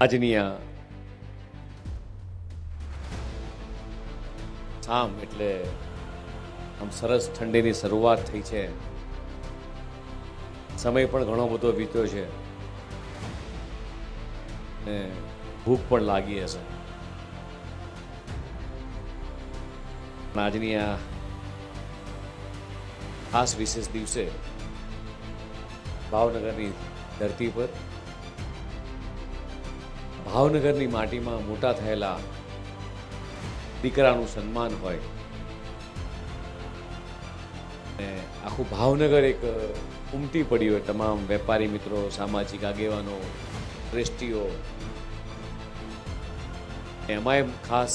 આજની આ આમ એટલે આમ સરસ ઠંડીની શરૂઆત થઈ છે. સમય પણ ઘણો બધો વીત્યો છે. ને ભૂખ પણ લાગી હશે. પણ આજની આ ખાસ વિશેષ દિવસે ભાવનગરની ધરતી પર ભાવનગરની માટીમાં મોટા થયેલા દીકરાનું સન્માન હોય. ને આખું ભાવનગર એક ઉમટી પડ્યું હોય તમામ વેપારી મિત્રો, સામાજિક આગેવાનો દ્રષ્ટિઓ એમાંય ખાસ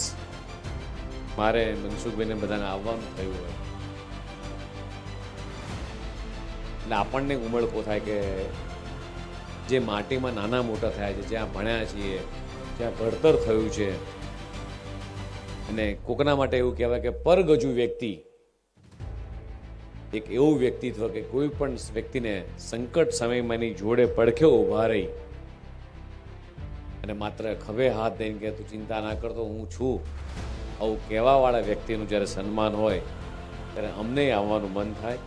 મારે મનસુખભાઈને બધાને આવવાનું થયું હોય. એટલે આપણને ઉમળકો થાય કે જે માટીમાં નાના મોટા થયા છે, જ્યાં ભણ્યા છીએ, જ્યાં ભણતર થયું છે. અને કોકના માટે એવું કહેવાય કે પરગજુ વ્યક્તિ, એક એવું વ્યક્તિત્વ કે કોઈ પણ વ્યક્તિને સંકટ સમયમાં જોડે પડખે ઊભા રહી અને માત્ર ખભે હાથ દઈને કે તું ચિંતા ના કરતો હું છું. આવું કહેવાવાળા વ્યક્તિનું જ્યારે સન્માન હોય, ત્યારે અમને આવવાનું મન થાય.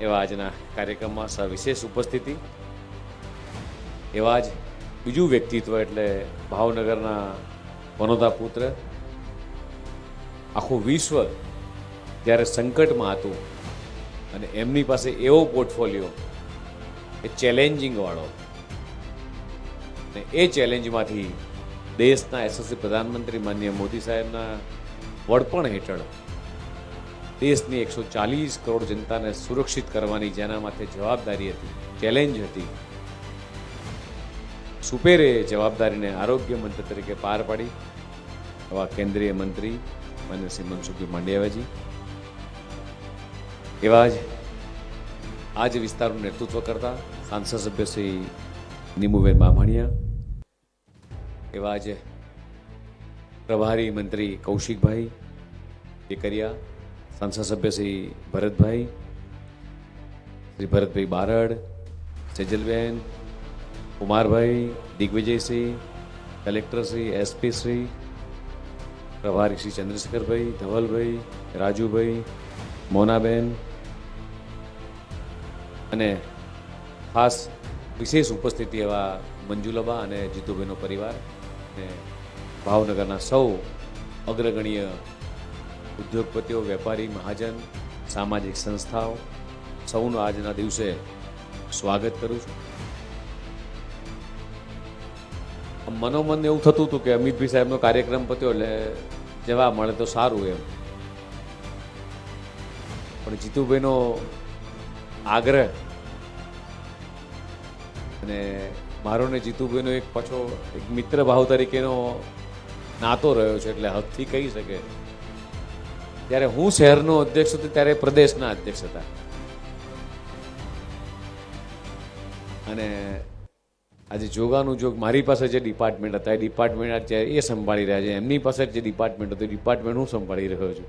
એવા આજના કાર્યક્રમમાં સવિશેષ ઉપસ્થિતિ. એવા જ બીજું વ્યક્તિત્વ એટલે ભાવનગરના વનોદા પુત્ર. આખું વિશ્વ જ્યારે સંકટમાં હતું અને એમની પાસે એવો પોર્ટફોલિયો એ ચેલેન્જિંગ વાળો. અને એ ચેલેન્જમાંથી દેશના યશસ્વી પ્રધાનમંત્રી માનનીય મોદી સાહેબના વડપણ હેઠળ દેશની એકસો ચાલીસ કરોડ જનતાને સુરક્ષિત કરવાની જેના માથે જવાબદારી હતી ચેલેન્જ હતી. સુપેરે જવાબદારીને આરોગ્ય મંત્રી તરીકે પાર પાડી. એવા કેન્દ્રીય મંત્રી શ્રી મનસુખભાઈ માંડવિયાજી એવા જ આ જ વિસ્તારનું નેતૃત્વ કરતા સાંસદ સભ્ય શ્રી નીમુબેન બામણિયા. એવા જ પ્રભારી મંત્રી કૌશિકભાઈ વેકરિયા સંસદ સભ્ય શ્રી ભરતભાઈ શ્રી ભરતભાઈ બારડ, સેજલબેન કુમારભાઈ દિગ્વિજયસિંહ કલેક્ટર શ્રી એસપી શ્રી પ્રભારી શ્રી ચંદ્રશેખરભાઈ, ધવલભાઈ, રાજુભાઈ, મોનાબેન અને ખાસ વિશેષ ઉપસ્થિતિ એવા મંજુલબા અને જીતુભાઈનો પરિવાર અને ભાવનગરના સૌ અગ્રગણ્ય ઉદ્યોગપતિઓ, વેપારી, મહાજન, સામાજિક સંસ્થાઓ સૌનું આજના દિવસે સ્વાગત કરું છું. મનોમન એવું થતું હતું કે અમિતભાઈ સાહેબનો કાર્યક્રમ પત્યો એટલે જવા મળે તો સારું એમ. પણ જીતુભાઈનો આગ્રહ અને મારો ને જીતુભાઈનો એક પાછો એક મિત્ર ભાવ તરીકેનો નાતો રહ્યો છે એટલે હદથી કહી શકે. ત્યારે હું શહેરનો અધ્યક્ષ હતો ત્યારે પ્રદેશના અધ્યક્ષ હતા. અને આજે જોગાનું જોગ, મારી પાસે જે ડિપાર્ટમેન્ટ હતા, એ ડિપાર્ટમેન્ટ અત્યારે એ સંભાળી રહ્યા છે. એમની પાસે જે ડિપાર્ટમેન્ટ હતું ડિપાર્ટમેન્ટ હું સંભાળી રહ્યો છું.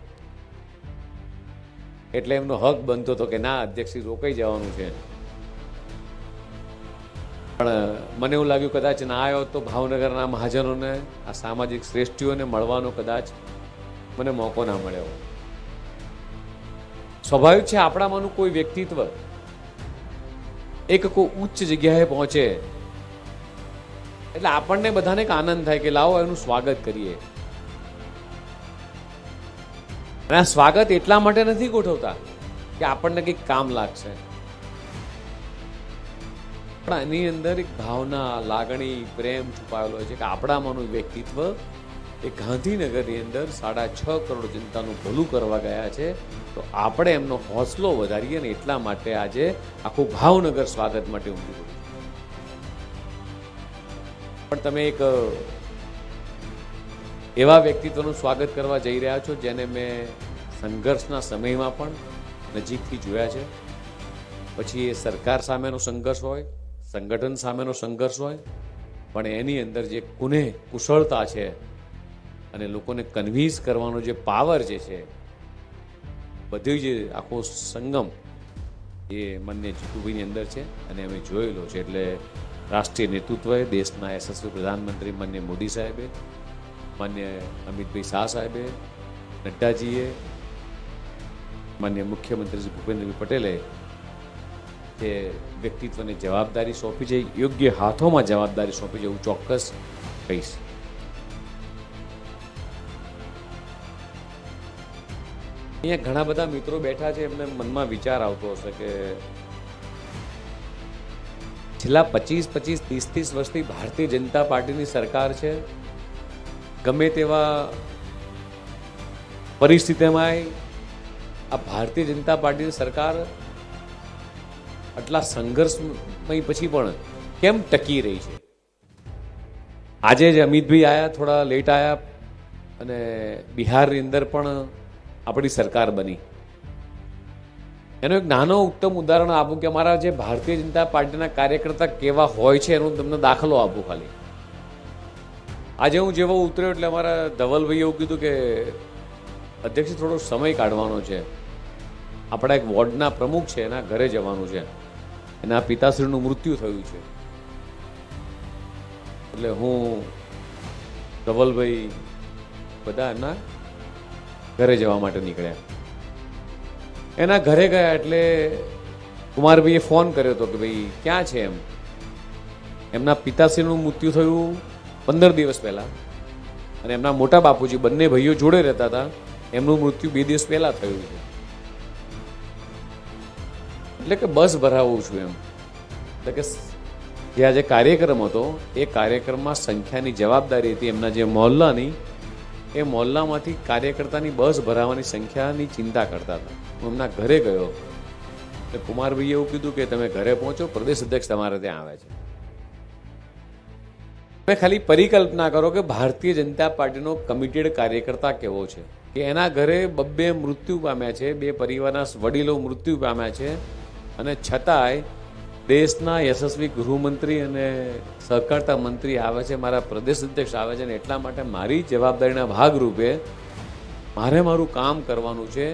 એટલે એમનો હક બનતો હતો કે ના અધ્યક્ષથી રોકાઈ જવાનું છે. પણ મને એવું લાગ્યું કદાચ ના આવ્યો તો ભાવનગરના મહાજનોને, આ સામાજિક શ્રેષ્ઠીઓને મળવાનો કદાચ મને મોકો ના મળ્યો. સ્વાભાવિક છે, આપણામાંનું કોઈ વ્યક્તિત્વ એક કોઈ ઉચ્ચ જગ્યાએ પહોંચે એટલે આપણને બધાને એક આનંદ થાય કે લાવો એનું સ્વાગત કરીએ. અને આ સ્વાગત એટલા માટે નથી ગોઠવતા કે આપણને કંઈક કામ લાગશે. પણ એની અંદર એક ભાવના, લાગણી, પ્રેમ છુપાયેલો છે કે આપણામાંનું વ્યક્તિત્વ એ ગાંધીનગરની અંદર સાડા છ કરોડ જનતાનું ભલું કરવા ગયા છે. તો આપણે એમનો હોસલો વધારીએ અને એટલા માટે આજે આખું ભાવનગર સ્વાગત માટે ઉમટી પણ તમે એક એવા વ્યક્તિત્વનું સ્વાગત કરવા જઈ રહ્યા છો જેને મેં સંઘર્ષના સમયમાં પણ નજીકથી જોયા છે. પછી એ સરકાર સામેનો સંઘર્ષ હોય, સંગઠન સામેનો સંઘર્ષ હોય, પણ એની અંદર જે કુને કુશળતા છે અને લોકોને કન્વિન્સ કરવાનો જે પાવર જે છે, બધી જે આખો સંગમ એ મનને જીતુભાઈની અંદર છે અને અમે જોયેલો છે. એટલે રાષ્ટ્રીય નેતૃત્વએ દેશના યશસ્વી પ્રધાનમંત્રી માન્ય મોદી સાહેબે, માન્ય અમિતભાઈ શાહ સાહેબે, નડ્ડાજીએ, માન્ય મુખ્યમંત્રી શ્રી ભૂપેન્દ્રભાઈ પટેલે તે વ્યક્તિત્વને જવાબદારી સોંપી છે, યોગ્ય હાથોમાં જવાબદારી સોંપી છે હું ચોક્કસ કહીશ. અહીંયા ઘણા બધા મિત્રો બેઠા છે, એમને મનમાં વિચાર આવતો હશે કે છેલ્લા પચીસ પચીસ, ત્રીસ ત્રીસ વર્ષથી ભારતીય જનતા પાર્ટીની સરકાર છે. ગમે તેવા પરિસ્થિતિમાં આ ભારતીય જનતા પાર્ટીની સરકાર આટલા સંઘર્ષમય પછી પણ કેમ ટકી રહી છે? આજે જ અમિતભાઈ આયા, થોડા લેટ આવ્યા અને બિહારની અંદર પણ આપણી સરકાર બની. એનો એક નાનો ઉત્તમ ઉદાહરણ આપું કે અમારા જે ભારતીય જનતા પાર્ટીના કાર્યકર્તા કેવા હોય છે એનો તમને દાખલો આપું ખાલી. આજે હું જેવો ઉતર્યો એટલે અમારા ધવલભાઈએ એવું કીધું કે, અધ્યક્ષ થોડો સમય કાઢવાનો છે. આપણા એક વોર્ડના પ્રમુખ છે, એના ઘરે જવાનું છે. એના પિતાશ્રીનું મૃત્યુ થયું છે. એટલે હું ધવલભાઈ બધા એમના ઘરે જવા માટે નીકળ્યા. એના ઘરે ગયા એટલે કુમારભાઈએ ફોન કર્યો હતો કે ભાઈ, ક્યાં છે એમ? એમના પિતાશ્રીનું મૃત્યુ થયું પંદર દિવસ પહેલાં. અને એમના મોટા બાપુજી બંને ભાઈઓ જોડે રહેતા હતા. એમનું મૃત્યુ બે દિવસ પહેલાં થયું છે. એટલે કે બસ ભરાવું છું એમ. એટલે કે જે આજે કાર્યક્રમ હતો, એ કાર્યક્રમમાં સંખ્યાની જવાબદારી હતી એમના જે મોહલ્લાની એ મોહલ્લામાંથી કાર્યકર્તાની બસ ભરાવાની સંખ્યાની ચિંતા કરતા હતા. હું એમના ઘરે ગયો. એટલે કુમારભાઈએ એવું કીધું કે તમે ઘરે પહોંચો, પ્રદેશ અધ્યક્ષ તમારે ત્યાં આવે છે. તમે ખાલી પરિકલ્પના કરો કે ભારતીય જનતા પાર્ટીનો કમિટેડ કાર્યકર્તા કેવો છે. કે એના ઘરે બબ્બે મૃત્યુ પામ્યા છે, બે પરિવારના વડીલો મૃત્યુ પામ્યા છે, અને છતાંય દેશના યશસ્વી ગૃહમંત્રી અને સહકારતા મંત્રી આવે છે, મારા પ્રદેશ અધ્યક્ષ આવે છે અને એટલા માટે મારી જવાબદારીના ભાગરૂપે મારે મારું કામ કરવાનું છે.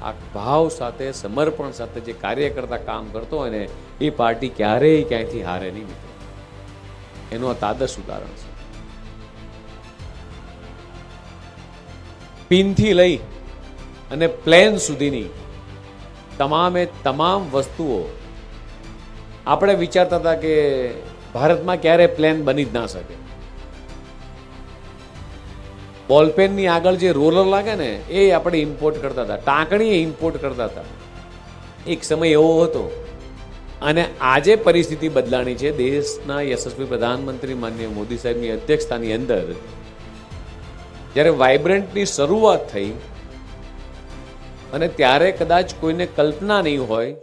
આ ભાવ સાથે, સમર્પણ સાથે જે કાર્ય કરતા કામ કરતો હોય ને, એ પાર્ટી ક્યારેય ક્યાંયથી હારે નહીં નીકળે. એનું આ તાદસ ઉદાહરણ છે. પિનથી લઈ અને પ્લેન સુધીની તમામે તમામ વસ્તુઓ આપણે વિચારતા હતા કે ભારતમાં ક્યારે પ્લેન બની જ ના શકે. બોલપેનની આગળ જે રોલર લાગે ને, એ આપણે ઇમ્પોર્ટ કરતા હતા. ટાંકણી ઇમ્પોર્ટ કરતા હતા. એક સમય એવો હતો અને આજે પરિસ્થિતિ બદલાણી છે. દેશના યશસ્વી પ્રધાનમંત્રી માનનીય મોદી સાહેબની અધ્યક્ષતાની અંદર જ્યારે વાઇબ્રન્ટની શરૂઆત થઈ અને ત્યારે કદાચ કોઈને કલ્પના નહીં હોય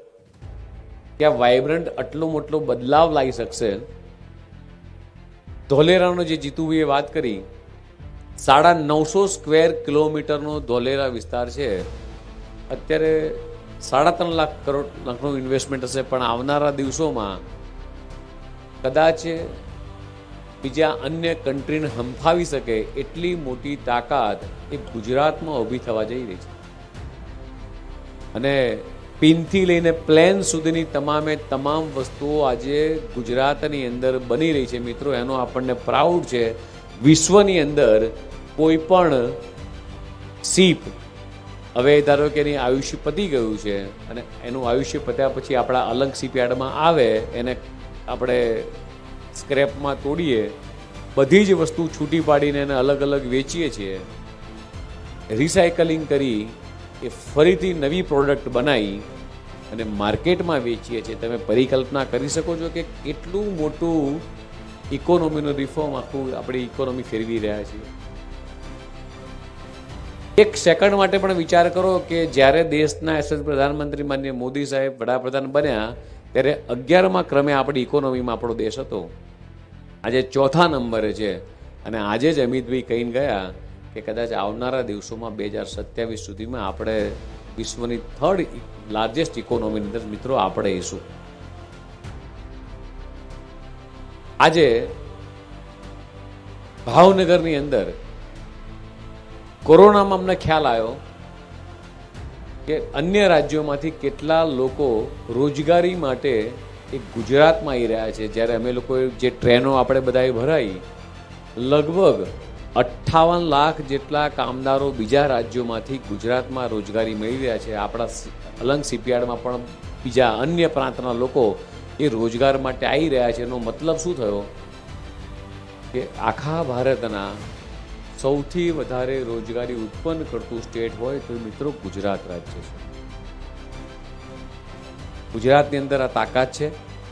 કે આ વાઇબ્રન્ટ આટલો મોટલો બદલાવ લાવી શકશે. ધોલેરાનો જે જીતુભાઈએ વાત કરી, સાડા નવસો સ્ક્વેર કિલોમીટરનો ધોલેરા વિસ્તાર છે. અત્યારે સાડા ત્રણ લાખ કરોડ લાખનું ઇન્વેસ્ટમેન્ટ હશે, પણ આવનારા દિવસોમાં કદાચ બીજા અન્ય કન્ટ્રીને હંફાવી શકે એટલી મોટી તાકાત એ ગુજરાતમાં ઊભી થવા જઈ રહી છે. અને પિનથી લઈને પ્લેન સુધીની તમામે તમામ વસ્તુઓ આજે ગુજરાતની અંદર બની રહી છે. મિત્રો, એનો આપણને પ્રાઉડ છે. વિશ્વની અંદર કોઈ પણ સીપ, હવે ધારો કે એની આયુષ્ય પતી ગયું છે અને એનું આયુષ્ય પત્યા પછી આપણા અલગ સીપયાર્ડમાં આવે, એને આપણે સ્ક્રેપમાં તોડીએ, બધી જ વસ્તુ છૂટી પાડીને એને અલગ અલગ વેચીએ છીએ. રિસાયકલિંગ કરી એ ફરીથી નવી પ્રોડક્ટ બનાવી અને માર્કેટમાં વેચીએ છીએ, તમે પરિકલ્પના કરી શકો છો કે કેટલું મોટું ઇકોનોમીનું રિફોર્મ આખું આપણી ઇકોનોમી ફેરવી રહ્યા છીએ. એક સેકન્ડ માટે પણ વિચાર કરો કે જ્યારે દેશના યશસ્વી પ્રધાનમંત્રી માન્ય મોદી સાહેબ વડાપ્રધાન બન્યા, ત્યારે અગિયારમાં ક્રમે આપણી ઇકોનોમીમાં આપણો દેશ હતો. આજે ચોથા નંબરે છે અને આજે જ અમિતભાઈ કહીને ગયા કે કદાચ આવનારા દિવસોમાં બે હજાર સત્યાવીસ સુધીમાં આપણે વિશ્વની થર્ડ લાર્જેસ્ટ ઇકોનોમીની અંદર મિત્રો આપણે ઈશું. આજે ભાવનગરની અંદર કોરોનામાં અમને ખ્યાલ આવ્યો કે અન્ય રાજ્યોમાંથી કેટલા લોકો રોજગારી માટે એ ગુજરાતમાં આવી રહ્યા છે. જ્યારે અમે લોકોએ જે ટ્રેનો આપણે બધાએ ભરાઈ, લગભગ અઠ્ઠાવન લાખ જેટલા કામદારો બીજા રાજ્યોમાંથી ગુજરાતમાં રોજગારી મેળવી રહ્યા છે. આપણા અલંગ શિપયાર્ડમાં પણ બીજા અન્ય પ્રાંતના લોકો એ રોજગાર માટે આવી રહ્યા છે. એનો મતલબ શું થયો? કે આખા ભારતના સૌથી વધારે રોજગારી ઉત્પન્ન કરતું સ્ટેટ હોય તો મિત્રો ગુજરાત રાજ્ય છે. ગુજરાતની અંદર આ તાકાત છે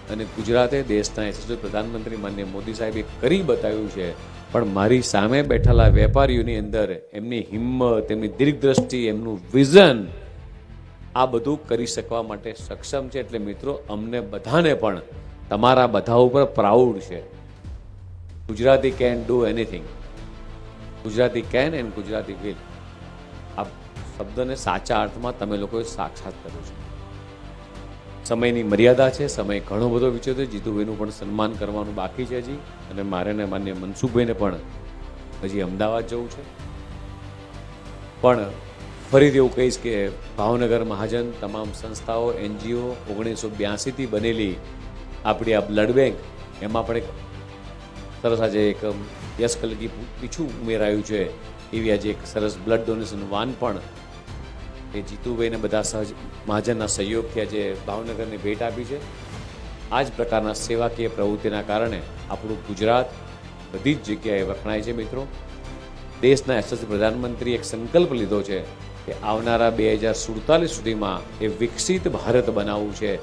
અને ગુજરાતે દેશના યશસ્વી પ્રધાનમંત્રી માન્ય મોદી સાહેબે કરી બતાવ્યું છે પણ મારી સામે બેઠેલા વેપારીઓની અંદર એમની હિંમત, એમની દીર્ઘદ્રષ્ટિ એમનું વિઝન આ બધું કરી શકવા માટે સક્ષમ છે. એટલે મિત્રો, અમને બધાને પણ તમારા બધા ઉપર પ્રાઉડ છે. Gujarati can do anything Gujarati can and Gujarati will આ શબ્દને સાચા અર્થમાં તમે લોકોએ સાક્ષાત કર્યું છે. સમયની મર્યાદા છે, સમય ઘણો બધો વિચ્યો છે. જીતુભાઈનું પણ સન્માન કરવાનું બાકી છે હજી. અને મારે ને માન્ય મનસુખભાઈને પણ હજી અમદાવાદ જવું છે. પણ ફરીથી એવું કહીશ કે ભાવનગર મહાજન તમામ સંસ્થાઓ, એનજીઓ ઓગણીસો બ્યાસીથી બનેલી આપણી આ બ્લડ બેંક, એમાં પણ એક સરસ આજે એક યસ કલગી પીછું ઉમેરાયું છે. એવી આજે એક સરસ બ્લડ ડોનેશન વાન પણ એ જીતુભાઈને બધા સહજ મહાજનના સહયોગથી આજે ભાવનગરને ભેટ આપી છે. આ જ પ્રકારના સેવાકીય પ્રવૃત્તિના કારણે આપણું ગુજરાત બધી જ જગ્યાએ વખણાય છે મિત્રો. દેશના યશસ્વી પ્રધાનમંત્રી એક સંકલ્પ લીધો છે કે આવનારા બે હજાર સુડતાલીસ સુધીમાં એ વિકસિત ભારત બનાવવું છે.